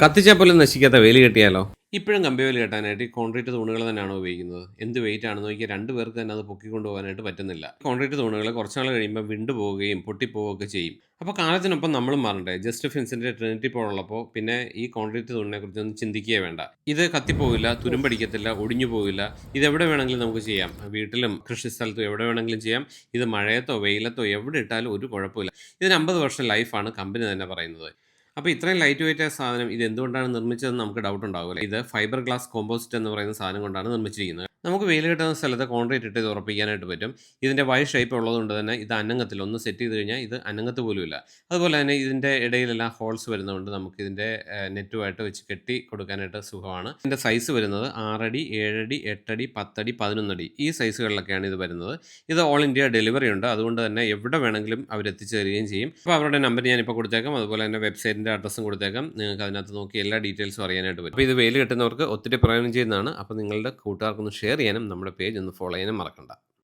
കത്തിച്ചാൽ പോലും നശിക്കാത്ത വേലി കെട്ടിയാലോ? ഇപ്പോഴും കമ്പി വേലി കെട്ടാനായിട്ട് കോൺക്രീറ്റ് തൂണുകൾ തന്നെയാണ് ഉപയോഗിക്കുന്നത്? എന്ത് വെയിറ്റ് ആണെന്ന് നോക്കിയാൽ രണ്ട് പേർക്ക് തന്നെ അത് പൊക്കി പോകാനായിട്ട് പറ്റുന്നില്ല. കോൺക്രീറ്റ് തൂണുകൾ കുറച്ച് നാൾ കഴിയുമ്പോൾ വിണ്ടു പോവുകയും പൊട്ടിപ്പോവുകയൊക്കെ ചെയ്യും. അപ്പോൾ കാലത്തിനൊപ്പം നമ്മളും മാറണ്ടേ? ജസ്റ്റ് ഫിൻസിന്റെ ട്രിനിറ്റി പോലുള്ളപ്പോൾ പിന്നെ ഈ കോൺക്രീറ്റ് തൂണിനെ കുറിച്ചൊന്നും ചിന്തിക്കുകയേ വേണ്ട. ഇത് കത്തിപ്പോവില്ല തുരുമ്പടിക്കത്തില്ല ഒടിഞ്ഞു പോവില്ല. ഇത് എവിടെ വേണമെങ്കിലും നമുക്ക് ചെയ്യാം. വീട്ടിലും കൃഷി സ്ഥലത്തും എവിടെ വേണമെങ്കിലും ചെയ്യാം. ഇത് മഴയത്തോ വെയിലത്തോ എവിടെ ഇട്ടാലും ഒരു കുഴപ്പമില്ല. ഇതിന് അമ്പത് വർഷം ലൈഫാണ് കമ്പനി തന്നെ പറയുന്നത്. അപ്പോൾ ഇത്രയും ലൈറ്റ് വെയിറ്റ് ആയ സാധനം ഇത് എന്തുകൊണ്ടാണ് നിർമ്മിച്ചതെന്ന് നമുക്ക് ഡൗട്ട് ഉണ്ടാവില്ല. ഇത് ഫൈബർ ഗ്ലാസ് കോമ്പോസിറ്റ് എന്ന് പറയുന്ന സാധനം കൊണ്ടാണ് നിർമ്മിച്ചിരിക്കുന്നത്. നമുക്ക് വെയിൽ കിട്ടുന്ന സ്ഥലത്ത് കോൺക്രീറ്റ് ഇട്ട് ഇത് ഉറപ്പിക്കാനായിട്ട് പറ്റും. ഇതിന്റെ വൈ ഷേപ്പ് ഉള്ളതുകൊണ്ട് തന്നെ ഇത് അനങ്ങത്തിൽ ഒന്ന് സെറ്റ് ചെയ്ത് കഴിഞ്ഞാൽ ഇത് അനങ്ങത്ത് പോലുമില്ല. അതുപോലെ തന്നെ ഇതിന്റെ ഇടയിലെല്ലാം ഹോൾസ് വരുന്നതുകൊണ്ട് നമുക്ക് ഇതിന്റെ നെറ്റുമായിട്ട് വെച്ച് കെട്ടി കൊടുക്കാനായിട്ട് സുഖമാണ്. ഇതിന്റെ സൈസ് വരുന്നത് ആറടി ഏഴടി എട്ടടി പത്തടി പതിനൊന്നടി ഈ സൈസുകളിലൊക്കെയാണ് ഇത് വരുന്നത്. ഇത് ഓൾ ഇന്ത്യ ഡെലിവറി ഉണ്ട്. അതുകൊണ്ട് തന്നെ എവിടെ വേണമെങ്കിലും അവർ എത്തിച്ചു തരികയും ചെയ്യും. അപ്പോൾ അവരുടെ നമ്പർ ഞാനിപ്പോൾ കൊടുത്തേക്കാം. അതുപോലെ തന്നെ വെബ്സൈറ്റിന്റെ അഡ്രസ്സും കൊടുത്തേക്കാം. നിങ്ങൾക്ക് അതിനകത്ത് നോക്കി എല്ലാ ഡീറ്റെയിൽസും അറിയാനായിട്ട് പറ്റും. അപ്പോൾ ഇത് വെയിൽ കിട്ടുന്നവർക്ക് ഒത്തിരി പ്രയോജനം ചെയ്യുന്നതാണ്. അപ്പോൾ നിങ്ങളുടെ കൂട്ടുകാർക്കൊന്ന് ഷെയർ ചെയ്യാനും നമ്മുടെ പേജ് ഒന്ന് ഫോളോ ചെയ്യാനും മറക്കണ്ട.